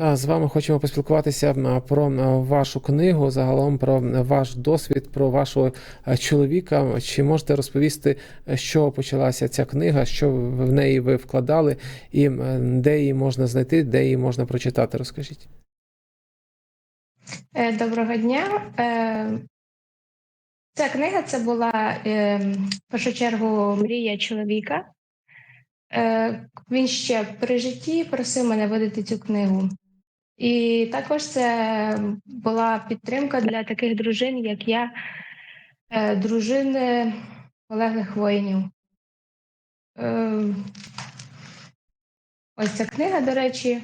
З вами хочемо поспілкуватися про вашу книгу, загалом про ваш досвід, про вашого чоловіка. Чи можете розповісти, з чого почалася ця книга, що в неї ви вкладали, і де її можна знайти, де її можна прочитати? Розкажіть. Е, доброго дня. Е, ця книга це була е, в першу чергу мрія чоловіка. Він ще при житті просив мене видати цю книгу. І також це була підтримка для таких дружин, як я, дружини полеглих воїнів. Ось ця книга, до речі.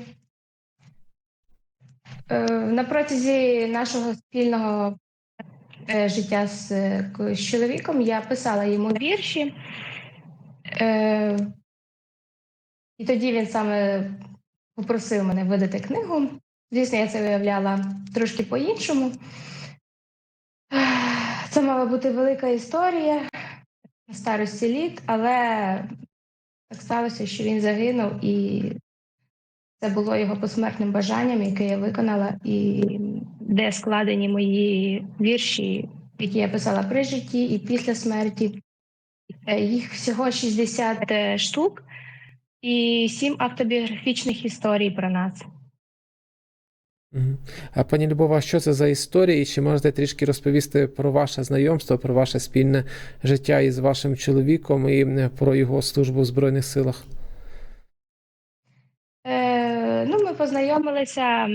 На протязі нашого спільного життя з, з чоловіком я писала йому вірші, і тоді він саме попросив мене видати книгу. Звісно, я це виявляла трошки по-іншому. Це мала бути велика історія на старості літ, але так сталося, що він загинув, і це було його посмертним бажанням, яке я виконала, і де складені мої вірші, які я писала при житті і після смерті. Їх всього 60 штук і 7 автобіографічних історій про нас. А пані Любова, що це за історії? Чи можете трішки розповісти про ваше знайомство, про ваше спільне життя із вашим чоловіком і про його службу в Збройних силах? Е, ну, ми познайомилися,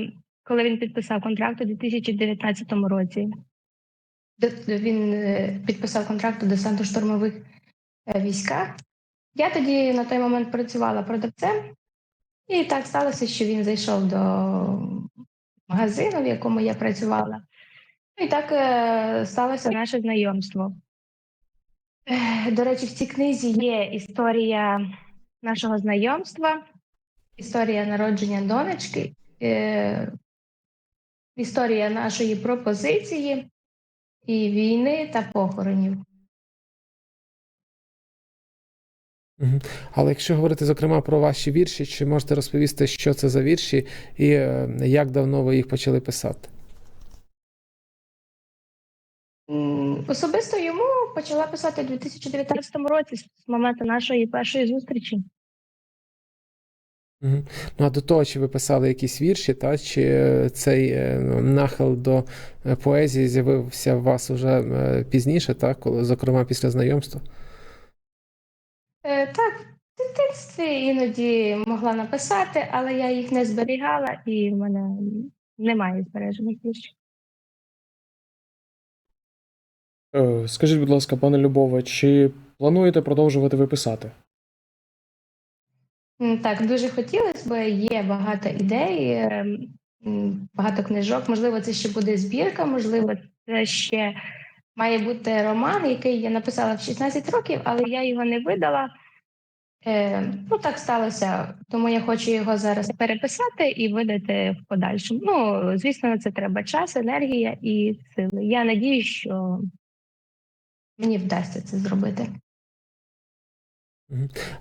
коли він підписав контракт у 2019 році. Він е, підписав контракт у десантно-штурмових е, військах. Я тоді на той момент працювала продавцем, і так сталося, що він зайшов до магазину, в якому я працювала. І так е, сталося наше знайомство. Е, до речі, в цій книзі є історія нашого знайомства, історія народження донечки, е, історія нашої пропозиції і війни та похоронів. Але якщо говорити зокрема про ваші вірші, чи можете розповісти, що це за вірші і як давно ви їх почали писати? Особисто йому почала писати у 2019 році з моменту нашої першої зустрічі. Ну, а до того, чи ви писали якісь вірші, та чи цей нахил до поезії з'явився у вас уже пізніше, так, коли, зокрема після знайомства? Е, так, в дитинстві іноді могла написати, але я їх не зберігала і в мене немає збережених віршів. Е, скажіть, будь ласка, пане Любове, чи плануєте продовжувати ви писати? Так, дуже хотілося б. Є багато ідей, ем, багато книжок. Можливо, це ще буде збірка, можливо, це ще має бути роман, який я написала в 16 років, але я його не видала. Е, Ну, так сталося, тому я хочу його зараз переписати і видати в подальшому. Ну, звісно, на це треба час, енергія і сили. Я надію, що мені вдасться це зробити.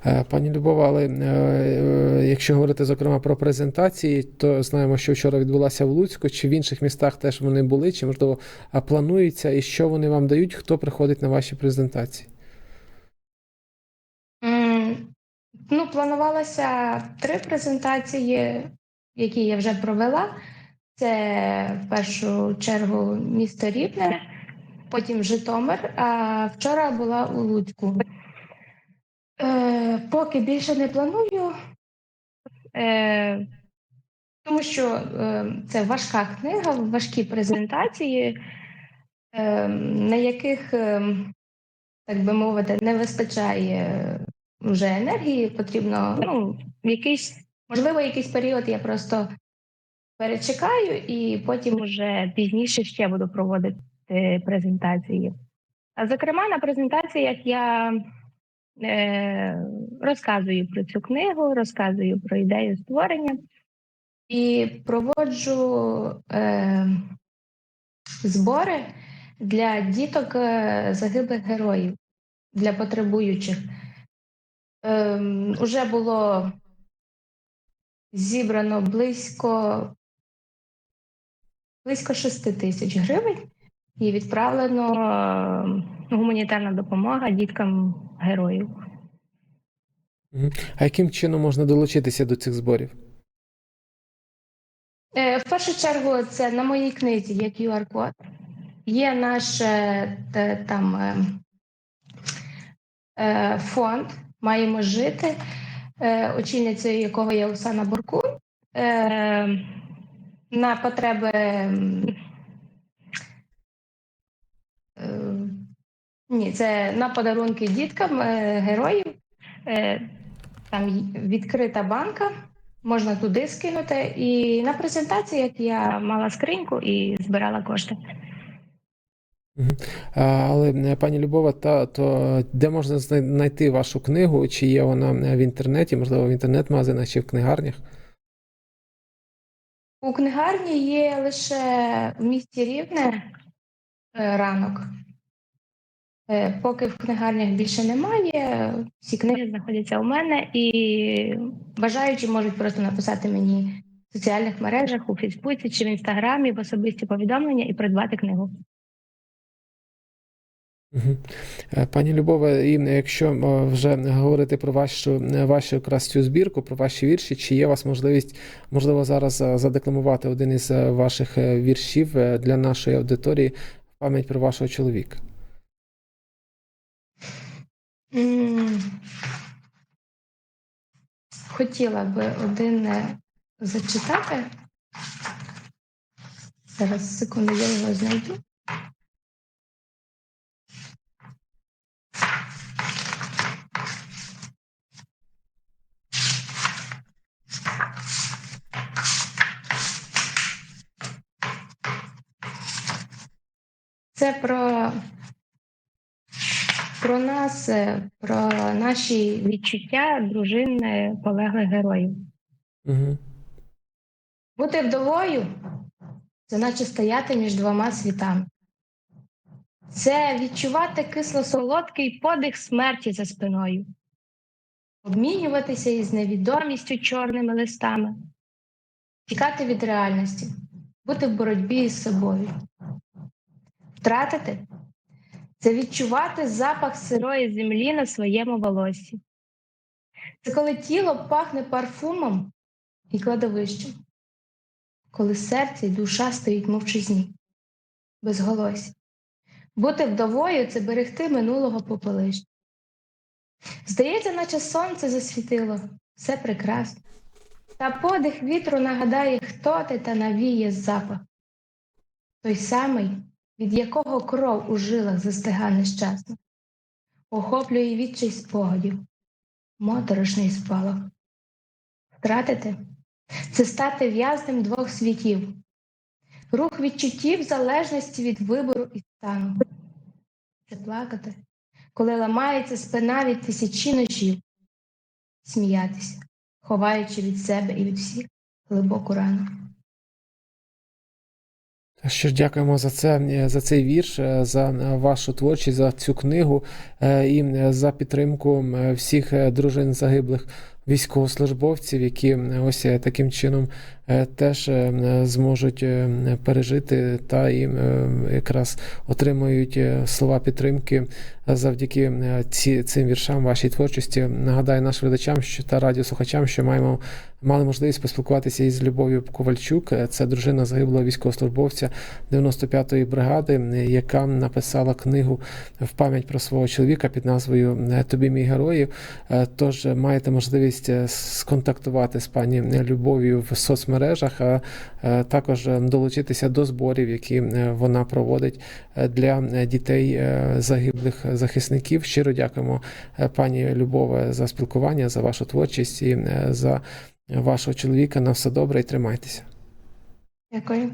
Е, пані Любова, але е, е, якщо говорити зокрема про презентації, то знаємо, що вчора відбулася в Луцьку, чи в інших містах теж вони були, чи можливо плануються, і що вони вам дають, хто приходить на ваші презентації? Ну, планувалося три презентації, які я вже провела. Це в першу чергу місто Рівне, потім Житомир, а вчора була у Луцьку. Е, Поки більше не планую, е, тому що е, це важка книга, важкі презентації, е, на яких, е, так би мовити, не вистачає вже енергії, потрібно ну, якийсь, можливо, якийсь період я просто перечекаю і потім вже пізніше ще буду проводити презентації. А зокрема, на презентаціях я розказую про цю книгу, розказую про ідею створення і проводжу е, збори для діток е, загиблих героїв, для потребуючих. Ем, Уже було зібрано близько, близько 6 тисяч гривень і відправлено е, гуманітарна допомога діткам героїв. А яким чином можна долучитися до цих зборів? Е, В першу чергу, це на моїй книзі є QR-код. Є наш е, там е, фонд Маємо жити, очільницею якого є Оксана Буркун. Е, На потреби м, е, ні, це на подарунки діткам е, героїв. Е, Там відкрита банка можна туди скинути. І на презентаціях я мала скриньку і збирала кошти. Але е, пані Любова, та то де можна знайти вашу книгу? Чи є вона в інтернеті, можливо, в інтернет-магазинах чи в книгарнях? У книгарні є лише в місті Рівне ранок. Е, Поки в книгарнях більше немає, всі книги знаходяться у мене, і бажаючі можуть просто написати мені в соціальних мережах, у Фейсбуці чи в Інстаграмі, в особисті повідомлення і придбати книгу. Е, Пані Любове, і якщо е, вже говорити про вашу, вашу якраз збірку, про ваші вірші, чи є у вас можливість, можливо, зараз задекламувати один із ваших віршів для нашої аудиторії в пам'ять про вашого чоловіка? Хотіла би один е, зачитати. Зараз секунду, я його знайду. Це про про нас, е, про наші відчуття дружин е, полеглих героїв. Угу. Бути вдовою це наче стояти між двома світами. Це відчувати кисло-солодкий подих смерті за спиною, обмінюватися із невідомістю чорними листами, тікати від реальності, бути в боротьбі із собою, втратити це відчувати запах сирої землі на своєму волоссі. Це коли тіло пахне парфумом і кладовищем, коли серце і душа стоїть мовчазні, без голосі. Бути вдовою це берегти минулого попелища. Здається, наче сонце засвітило, все прекрасно. Та подих вітру нагадає, хто ти та навіє запах. Той самий, від якого кров у жилах застига нещасно, охоплює відчай спогадів, моторошний спалах. Втратити це стати в'язнем двох світів, рух відчуттів залежності від вибору і стану. Це плакати, коли ламається спина від тисячі ножів, сміятися, ховаючи від себе і від всіх глибоку рану. Що ж, дякуємо за це, е, за цей вірш, е, за е, вашу творчість, за цю книгу і за підтримку всіх дружин загиблих військовослужбовців, які е, ось е, таким чином е, теж зможуть пережити та е, якраз отримують слова підтримки завдяки ці, цим віршам вашій творчості. Нагадаю нашим глядачам що та радіослухачам, що маємо мали можливість поспілкуватися із Любов'ю Ковальчук. Це дружина загиблого військовослужбовця 95-ї бригади, яка написала книгу в пам'ять про свого чоловіка під назвою Тобі мій герою. Е, Тож маєте можливість е, сконтактувати з пані Любов'ю в соцмережах, а е, також е, долучитися до зборів, які е, вона проводить е, для е, дітей е, загиблих захисників. Щиро дякуємо е, пані Любове за спілкування, за вашу творчість і е, за вашого чоловіка. На все добре і тримайтеся. Дякую.